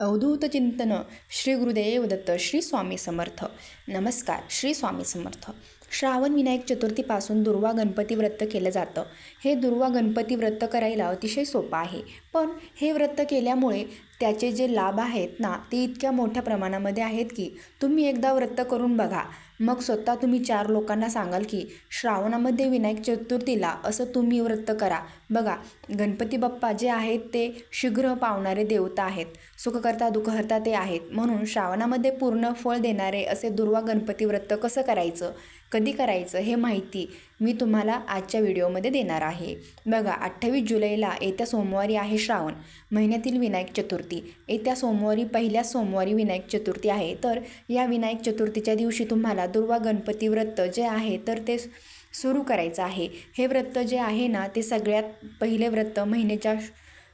अवधूत चिंतन श्री गुरुदेव दत्त श्री स्वामी समर्थ. नमस्कार श्री स्वामी समर्थ. श्रावण विनायक चतुर्थीपासून दुर्वा गणपती व्रत केलं जातं. हे दुर्वा गणपती व्रत करायला अतिशय सोपं आहे. पण हे व्रत केल्यामुळे त्याचे जे लाभ आहेत ना ते इतक्या मोठ्या प्रमाणामध्ये आहेत की तुम्ही एकदा व्रत करून बघा. मग स्वतः तुम्ही चार लोकांना सांगाल की श्रावणामध्ये विनायक चतुर्थीला असं तुम्ही व्रत करा. बघा गणपती बाप्पा जे आहेत ते शीघ्र पावणारे देवता आहेत. सुखकर्ता दुःखहर्ता ते आहेत. म्हणून श्रावणामध्ये पूर्ण फळ देणारे असे दुर्वा गणपती व्रत कसं करायचं? कधी करायचं हे माहिती मी तुम्हाला आजच्या व्हिडिओमध्ये देणार आहे. बघा अठ्ठावीस जुलैला येत्या सोमवारी आहे श्रावण महिन्यातील विनायक चतुर्थी. येत्या सोमवारी पहिल्या सोमवारी विनायक चतुर्थी आहे. तर या विनायक चतुर्थीच्या दिवशी तुम्हाला दुर्वा गणपती व्रत जे आहे तर ते सुरू करायचं आहे. हे व्रत जे आहे ना ते सगळ्यात पहिले व्रत महिन्याच्या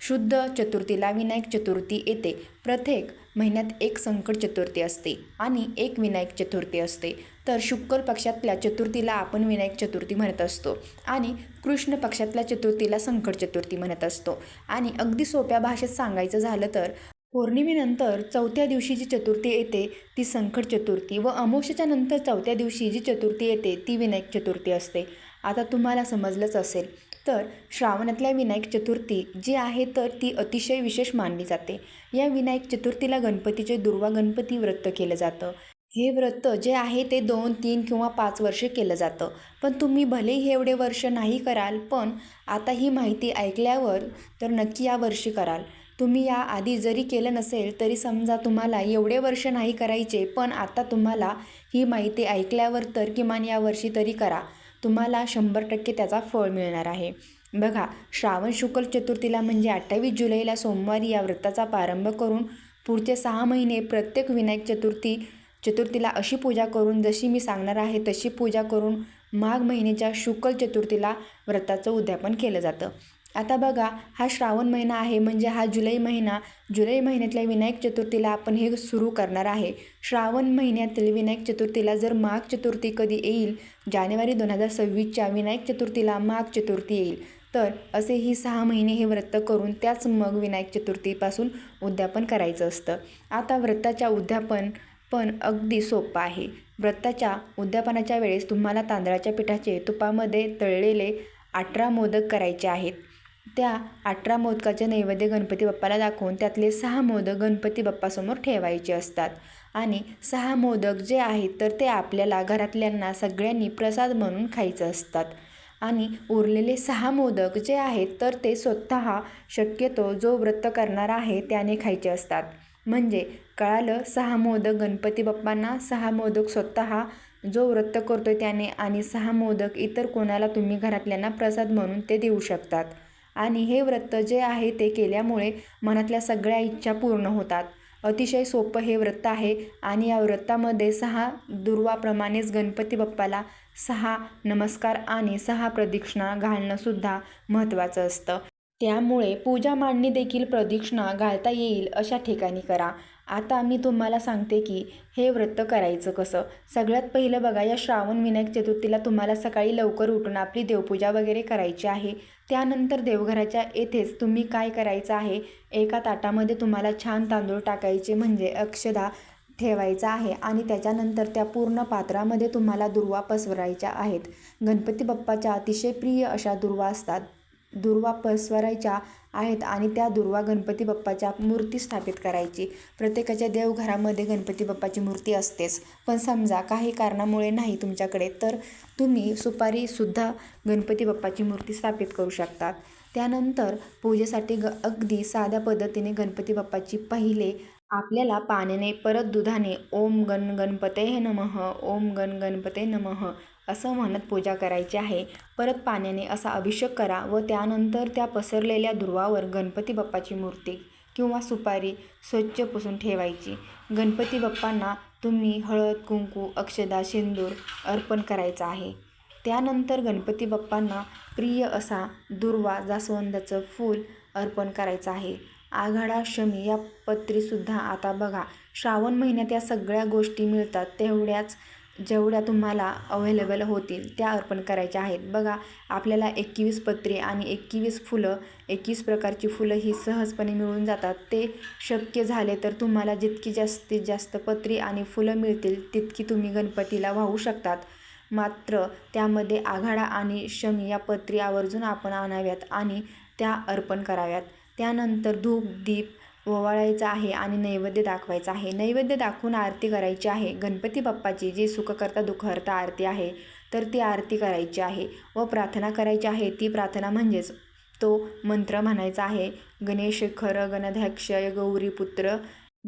शुद्ध चतुर्थीला विनायक चतुर्थी येते. प्रत्येक महिन्यात एक संकट चतुर्थी असते आणि एक विनायक चतुर्थी असते. तर शुक्ल पक्षातल्या चतुर्थीला आपण विनायक चतुर्थी म्हणत असतो आणि कृष्ण पक्षातल्या चतुर्थीला संकट चतुर्थी म्हणत असतो. आणि अगदी सोप्या भाषेत सांगायचं झालं तर पौर्णिमेनंतर चौथ्या दिवशी जी चतुर्थी येते ती संकट चतुर्थी व अमावस्येच्या नंतर चौथ्या दिवशी जी चतुर्थी येते ती विनायक चतुर्थी असते. आता तुम्हाला समजलंच असेल तर श्रावणातल्या विनायक चतुर्थी जी आहे तर ती अतिशय विशेष मानली जाते. या विनायक चतुर्थीला गणपतीचे दुर्वा गणपती व्रत केलं जातं. हे व्रत जे आहे ते दोन तीन किंवा पाच वर्षे केलं जातं. पण तुम्ही भलेही एवढे वर्ष नाही कराल पण आता ही माहिती ऐकल्यावर तर नक्की या वर्षी कराल. तुम्ही या आधी जरी केलं नसेल तरी समजा तुम्हाला एवढे वर्ष नाही करायचे पण आता तुम्हाला ही माहिती ऐकल्यावर तर किमान या वर्षी तरी करा. तुम्हाला शंभर टक्के त्याचा फळ मिळणार आहे. बघा श्रावण शुक्ल चतुर्थीला म्हणजे अठ्ठावीस जुलैला सोमवारी या व्रताचा प्रारंभ करून पुढचे सहा महिने प्रत्येक विनायक चतुर्थी चतुर्थीला अशी पूजा करून जशी मी सांगणार आहे तशी पूजा करून माघ महिन्याच्या शुक्ल चतुर्थीला व्रताचं उद्यापन केलं जातं. आता बघा हा श्रावण महिना आहे म्हणजे हा जुलै महिना. जुलै महिन्यातल्या विनायक चतुर्थीला आपण हे सुरू करणार आहे. श्रावण महिन्यातील विनायक चतुर्थीला जर माघ चतुर्थी कधी येईल जानेवारी दोन हजार सव्वीसच्या विनायक चतुर्थीला माघ चतुर्थी येईल. तर असे ही सहा महिने हे व्रत करून त्याच मग विनायक चतुर्थीपासून उद्यापन करायचं असतं. आता व्रताच्या उद्यापन पण अगदी सोपं आहे. व्रताच्या उद्यापनाच्या वेळेस तुम्हाला तांदळाच्या पिठाचे तुपामध्ये तळलेले अठरा मोदक करायचे आहेत. त्या अठरा मोदकाचे नैवेद्य गणपती बाप्पाला दाखवून त्यातले सहा मोदक गणपती बाप्पासमोर ठेवायचे असतात. आणि सहा मोदक जे आहेत तर ते आपल्याला घरातल्यांना सगळ्यांनी प्रसाद म्हणून खायचं असतात. आणि उरलेले सहा मोदक जे आहेत तर ते स्वतः शक्यतो जो व्रत करणार आहे त्याने खायचे असतात. म्हणजे कळालं सहा मोदक गणपती बाप्पांना सहा मोदक स्वतः जो व्रत करतो त्याने आणि सहा मोदक इतर कोणाला तुम्ही घरातल्यांना प्रसाद म्हणून ते देऊ शकतात. आणि हे व्रत जे आहे ते केल्यामुळे मनातल्या सगळ्या इच्छा पूर्ण होतात. अतिशय सोपं हे व्रत आहे आणि या व्रतामध्ये सहा दुर्वाप्रमाणेच गणपती बाप्पाला सहा नमस्कार आणि सहा प्रदक्षिणा घालणंसुद्धा महत्त्वाचं असतं. त्यामुळे पूजा मांडणी देखील प्रदक्षिणा घालता येईल अशा ठिकाणी करा. आता मी तुम्हाला सांगते की हे व्रत करायचं कसं? सगळ्यात पहिलं बघा या श्रावण विनायक चतुर्थीला तुम्हाला सकाळी लवकर उठून आपली देवपूजा वगैरे करायची आहे. त्यानंतर देवघराच्या येथेच तुम्ही काय करायचं आहे? एका ताटामध्ये तुम्हाला छान तांदूळ टाकायचे म्हणजे अक्षदा ठेवायचा आहे आणि त्याच्यानंतर त्या पूर्ण पात्रामध्ये तुम्हाला दुर्वा पसरायच्या आहेत. गणपती बाप्पाच्या अतिशय प्रिय अशा दुर्वा असतात. दुर्वा पसरायच्या आहेत आणि त्या दुर्वा गणपती बाप्पाच्या मूर्ती स्थापित करायची. प्रत्येकाच्या देवघरामध्ये गणपती बाप्पाची मूर्ती असतेच. पण समजा काही कारणामुळे नाही तुमच्याकडे तर तुम्ही सुपारीसुद्धा गणपती बाप्पाची मूर्ती स्थापित करू शकतात. त्यानंतर पूजेसाठी ग अगदी साध्या पद्धतीने गणपती बाप्पाची पहिले आपल्याला पाण्याने परत दुधाने ओम गण गणपते नमः ओम गण गणपते नमः असं म्हणत पूजा करायची आहे. परत पाण्याने असा अभिषेक करा व त्यानंतर त्या पसरलेल्या दुर्वावर गणपती बाप्पाची मूर्ती किंवा सुपारी स्वच्छ पुसून ठेवायची. गणपती बाप्पांना तुम्ही हळद कुंकू अक्षदा शेंदूर अर्पण करायचं आहे. त्यानंतर गणपती बाप्पांना प्रिय असा दुर्वा जास्वंदाचं फूल अर्पण करायचं आहे. आघाडा शमी या पत्रीसुद्धा आता बघा. श्रावण महिन्यात या सगळ्या गोष्टी मिळतात तेवढ्याच जेवढ्या तुम्हाला अवेलेबल होतील त्या अर्पण करायच्या आहेत. बघा आपल्याला एकवीस पत्रे आणि एकवीस फुलं एकवीस प्रकारची फुलं ही सहजपणे मिळून जातात. ते शक्य झाले तर तुम्हाला जितकी जास्तीत जास्त पत्री आणि फुलं मिळतील तितकी तुम्ही गणपतीला वाहू शकतात. मात्र त्यामध्ये आघाडा आणि शमी या पत्री आवर्जून आपण आणाव्यात आणि त्या अर्पण कराव्यात. त्यानंतर धूप दीप ओवाळायचा आहे आणि नैवेद्य दाखवायचा आहे. नैवेद्य दाखवून आरती करायची आहे. गणपती बाप्पाची जी सुखकर्ता दुखहर्ता आरती आहे तर ती आरती करायची आहे व प्रार्थना करायची आहे. ती प्रार्थना म्हणजेच तो मंत्र म्हणायचा आहे. गणेश खर गणध्यक्ष गौरीपुत्र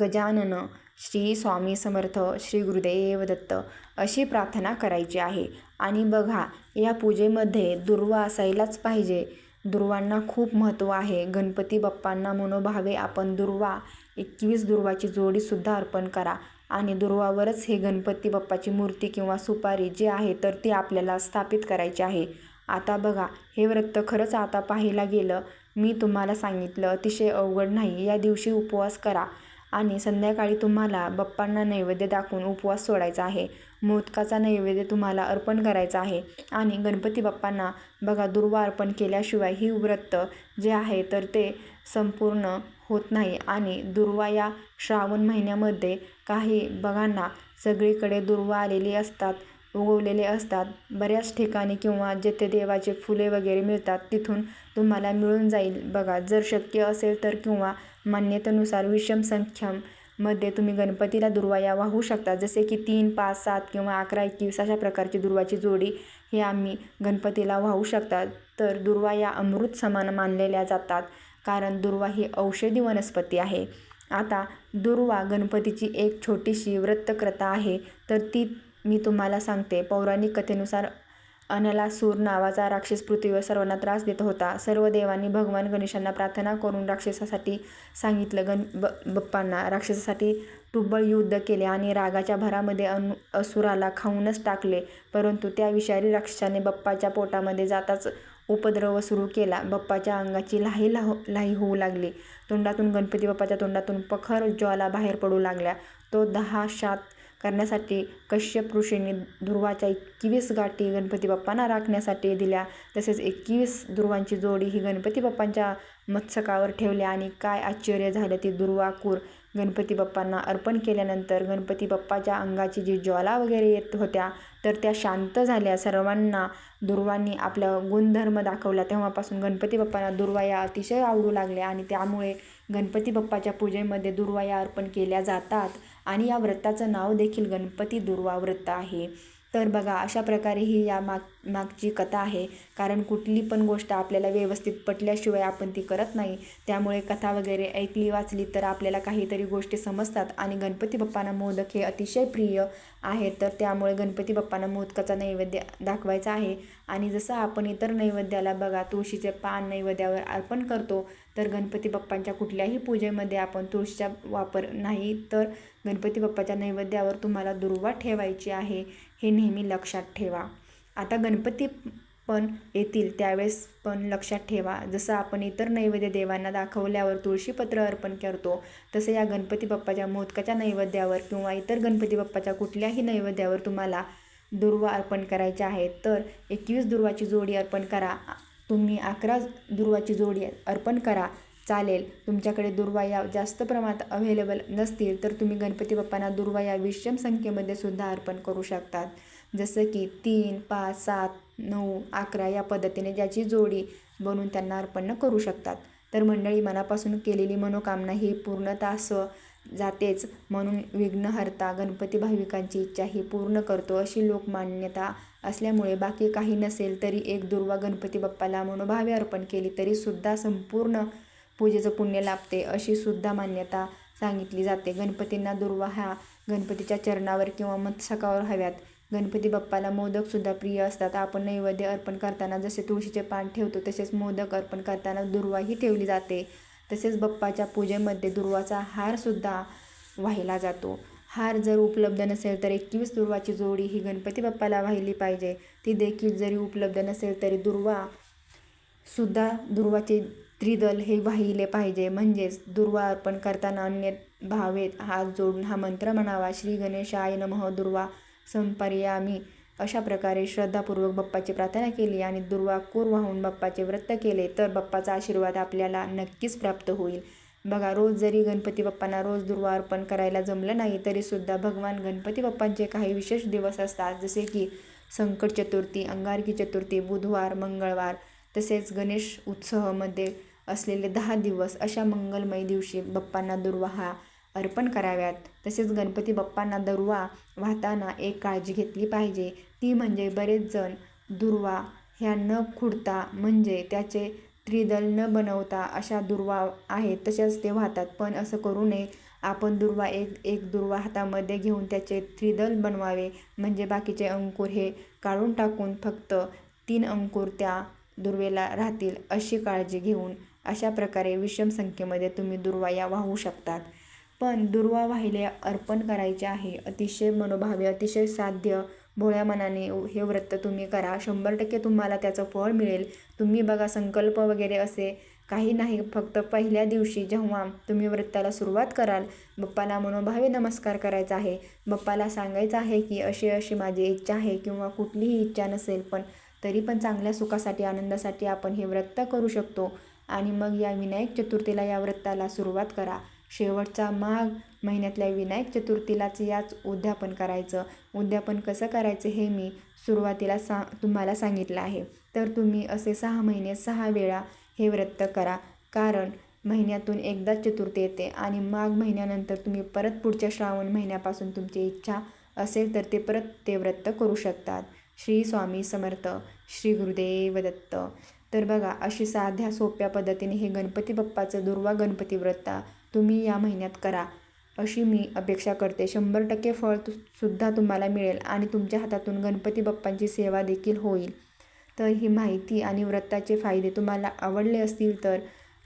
गजानन श्री स्वामी समर्थ श्री गुरुदेव दत्त अशी प्रार्थना करायची आहे. आणि बघा या पूजेमध्ये दुर्वा असायलाच पाहिजे. दुर्वांना खूप महत्त्व आहे. गणपती बाप्पांना मनोभावे आपण दुर्वा एकवीस दुर्वाची जोडीसुद्धा अर्पण करा. आणि दुर्वावरच हे गणपती बाप्पाची मूर्ती किंवा सुपारी जी आहे तर ती आपल्याला स्थापित करायची आहे. आता बघा हे व्रत खरंच आता पाहायला गेलं मी तुम्हाला सांगितलं अतिशय अवघड नाही. या दिवशी उपवास करा. आणि संध्याकाळी तुम्हाला बाप्पांना नैवेद्य दाखवून उपवास सोडायचा आहे. मोदकाचा नैवेद्य तुम्हाला अर्पण करायचा आहे. आणि गणपती बाप्पांना बघा दुर्वा अर्पण केल्याशिवाय ही व्रत जे आहे तर ते संपूर्ण होत नाही. आणि दुर्वा या श्रावण महिन्यामध्ये काही बघांना सगळीकडे दुर्वा आलेली असतात उगवलेले असतात. बऱ्याच ठिकाणी किंवा जेथे देवाचे फुले वगैरे मिळतात तिथून तुम्हाला मिळून जाईल. बघा जर शक्य असेल तर किंवा मान्यतेनुसार विषम संख्यम मध्ये तुम्ही गणपतीला दुर्वाया वाहू शकता. जसे की तीन पाच सात किंवा अकरा एकवीस अशा प्रकारची दुर्वाची जोडी हे आम्ही गणपतीला वाहू शकतात तर दुर्वा या अमृत समान मानलेल्या जातात कारण दुर्वा ही औषधी वनस्पती आहे. आता दुर्वा गणपतीची एक छोटीशी व्रतकथा आहे. तर ती मी तुम्हाला सांगते. पौराणिक कथेनुसार अनलासूर नावाचा राक्षस पृथ्वीवर सर्वांना त्रास देत होता. सर्व देवांनी भगवान गणेशांना प्रार्थना करून राक्षसासाठी सांगितलं. गण ब बप्पांना राक्षसासाठी तुब्बळ युद्ध केले आणि रागाच्या भरामध्ये अनु असुराला खाऊनच टाकले. परंतु त्या विषारी राक्षसाने बप्पाच्या पोटामध्ये जाताच उपद्रव सुरू केला. बप्पाच्या अंगाची लाही लाहो लाही होऊ लागली. तोंडातून गणपती बाप्पाच्या तोंडातून पखर ज्वाला बाहेर पडू लागल्या. तो दहा शात करण्यासाठी कश्यप ऋषींनी ध्रुवाच्या एकवीस गाठी गणपती बाप्पांना राखण्यासाठी दिल्या. तसेच एकवीस ध्रुवांची जोडी ही गणपती बाप्पांच्या मत्स्यकावर ठेवल्या आणि काय आश्चर्य झालं ती दुर्वाकूर गणपती बाप्पांना अर्पण केल्यानंतर गणपती बाप्पाच्या अंगाची जी ज्वाला वगैरे येत होत्या तर त्या शांत झाल्या. सर्वांना दुर्वांनी आपला गुणधर्म दाखवला. तेव्हापासून गणपती बाप्पांना दुर्वा या अतिशय आवडू लागल्या आणि त्यामुळे गणपती बाप्पाच्या पूजेमध्ये दुर्वा या अर्पण केल्या जातात. आणि या व्रताचं नाव देखील गणपती दुर्वा व्रत आहे. तर बघा अशा प्रकारे ही या माग मागची कथा आहे. कारण कुठली पण गोष्ट आपल्याला व्यवस्थित पटल्याशिवाय आपण ती करत नाही. त्यामुळे कथा वगैरे ऐकली वाचली तर आपल्याला काहीतरी गोष्टी समजतात. आणि गणपती बाप्पांना मोदक हे अतिशय प्रिय आहेत. तर त्यामुळे गणपती बाप्पांना मोदकाचा नैवेद्य दाखवायचा आहे. आणि जसं आपण इतर नैवेद्याला बघा तुळशीचे पान नैवेद्यावर अर्पण करतो तर गणपती बाप्पांच्या कुठल्याही पूजेमध्ये आपण तुळशीचा वापर नाही. तर गणपती बाप्पाच्या नैवेद्यावर तुम्हाला दुर्वा ठेवायची आहे. हे नेहमी लक्षात ठेवा. आता गणपती पण येतील त्यावेळेस पण लक्षात ठेवा. जसं आपण इतर नैवेद्य देवांना दाखवल्यावर तुळशीपत्र अर्पण करतो तसं या गणपती बाप्पाच्या मोदकाच्या नैवेद्यावर किंवा इतर गणपती बाप्पाच्या कुठल्याही नैवेद्यावर तुम्हाला दुर्वा अर्पण करायचे आहेत तर एकवीस दुर्वाची जोडी अर्पण करा. तुम्ही अकरा दुर्वाची जोडी अर्पण करा. चालेल. तुमच्याकडे दुर्वा या जास्त प्रमाणात अवेलेबल नसतील तर तुम्ही गणपती बाप्पांना दुर्वा या विषम संख्येमध्ये सुद्धा अर्पण करू शकतात. जसं की तीन पाच सात नऊ अकरा या पद्धतीने ज्याची जोडी बनवून त्यांना अर्पण करू शकतात. तर मंडळी मनापासून केलेली मनोकामना ही पूर्णता स्व जातेच म्हणून विघ्नहर्ता गणपती भाविकांची इच्छा ही पूर्ण करतो अशी लोकमान्यता असल्यामुळे बाकी काही नसेल तरी एक दुर्वा गणपती बाप्पाला मनोभावे अर्पण केली तरीसुद्धा संपूर्ण पूजेचं पुण्य लाभते अशी सुद्धा मान्यता सांगितली जाते. गणपतींना दुर्वा ह्या गणपतीच्या चरणावर किंवा मत्सकावर हव्यात. गणपती बाप्पाला मोदकसुद्धा प्रिय असतात. आपण नैवेद्य अर्पण करताना जसे तुळशीचे पान ठेवतो तसेच मोदक अर्पण करताना दुर्वाही ठेवली जाते. तसेच बाप्पाच्या पूजेमध्ये दुर्वाचा हारसुद्धा वाहिला जातो. हार जर उपलब्ध नसेल तर एकवीस दुर्वाची जोडी ही गणपती बाप्पाला वाहिली पाहिजे. ती देखील जरी उपलब्ध नसेल तरी दुर्वा सुद्धा दुर्वाची त्रिदल हे वाहिले पाहिजे. म्हणजेच दुर्वा अर्पण करताना अन्य भावेत हात जोडून हा मंत्र म्हणावा. श्री गणेशाय नमः. दुर्वा संपर्यामी. अशा प्रकारे श्रद्धापूर्वक बाप्पाची प्रार्थना केली आणि दुर्वा कोर वाहून बाप्पाचे व्रत केले तर बाप्पाचा आशीर्वाद आपल्याला नक्कीच प्राप्त होईल. बघा रोज जरी गणपती बाप्पांना रोज दुर्वा अर्पण करायला जमलं नाही तरीसुद्धा भगवान गणपती बाप्पांचे काही विशेष दिवस असतात. जसे की संकट चतुर्थी अंगारकी चतुर्थी बुधवार मंगळवार तसेच गणेश उत्सवामध्ये असलेले दहा दिवस अशा मंगलमय दिवशी बाप्पांना दुर्वा हा अर्पण कराव्यात. तसेच गणपती बाप्पांना दुर्वा वाहताना एक काळजी घेतली पाहिजे. ती म्हणजे बरेच जण दुर्वा ह्या न खुडता म्हणजे त्याचे त्रिदल न बनवता अशा दुर्वा आहेत तशाच ते वाहतात. पण असं करू नये. आपण दुर्वा एक एक दुर्वा हातामध्ये घेऊन त्याचे त्रिदल बनवावे. म्हणजे बाकीचे अंकुर हे काढून टाकून फक्त तीन अंकुर त्या दुर्वेला राहतील अशी काळजी घेऊन अशा प्रकारे विषम संख्येमध्ये तुम्ही दुर्वा या वाहू शकतात. पण दुर्वा वाहिले अर्पण करायचे आहे. अतिशय मनोभावे अतिशय साध्य भोळ्या मनाने हे व्रत तुम्ही करा. शंभर टक्के तुम्हाला त्याचं फळ मिळेल. तुम्ही बघा संकल्प वगैरे असे काही नाही. फक्त पहिल्या दिवशी जेव्हा तुम्ही व्रताला सुरुवात कराल बाप्पाला मनोभावे नमस्कार करायचा आहे. बप्पाला सांगायचं आहे की अशी अशी माझी इच्छा आहे किंवा कुठलीही इच्छा नसेल पण तरी पण चांगल्या सुखासाठी आनंदासाठी आपण हे व्रत करू शकतो. आणि मग या विनायक चतुर्थीला या व्रताला सुरुवात करा. शेवटचा माघ महिन्यातल्या विनायक चतुर्थीलाच याच उद्यापन करायचं. उद्यापन कसं करायचं हे मी सुरुवातीला सा तुम्हाला सांगितलं आहे. तर तुम्ही असे सहा महिने सहा वेळा हे व्रत करा. कारण महिन्यातून एकदाच चतुर्थी येते आणि माघ महिन्यानंतर तुम्ही परत पुढच्या श्रावण महिन्यापासून तुमची इच्छा असेल तर ते परत ते व्रत करू शकतात. श्री स्वामी समर्थ. श्री गुरुदेव दत्त. तर बघा अशी साध्या सोप्या पद्धतीने हे गणपती बाप्पाचं दुर्वा गणपती व्रत तुम्ही या महिन्यात करा. अशी मी अपेक्षा करते. शंभर टक्के फळ तु सुद्धा तुम्हाला मिळेल आणि तुमच्या हातातून गणपती बाप्पांची सेवा देखील होईल. तर ही माहिती आणि व्रताचे फायदे तुम्हाला आवडले असतील तर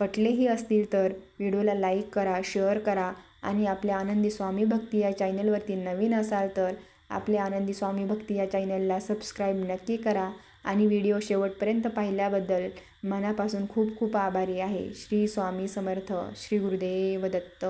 पटलेही असतील तर व्हिडिओला लाईक करा शेअर करा आणि आपल्या आनंदी स्वामी भक्ती या चॅनलवरती नवीन असाल तर आपल्या आनंदी स्वामी भक्ती या चॅनलला सबस्क्राईब नक्की करा. आणि व्हिडिओ शेवटपर्यंत पाहिल्याबद्दल मनापासून खूप खूप आभारी आहे. श्री स्वामी समर्थ श्री गुरुदेव दत्त.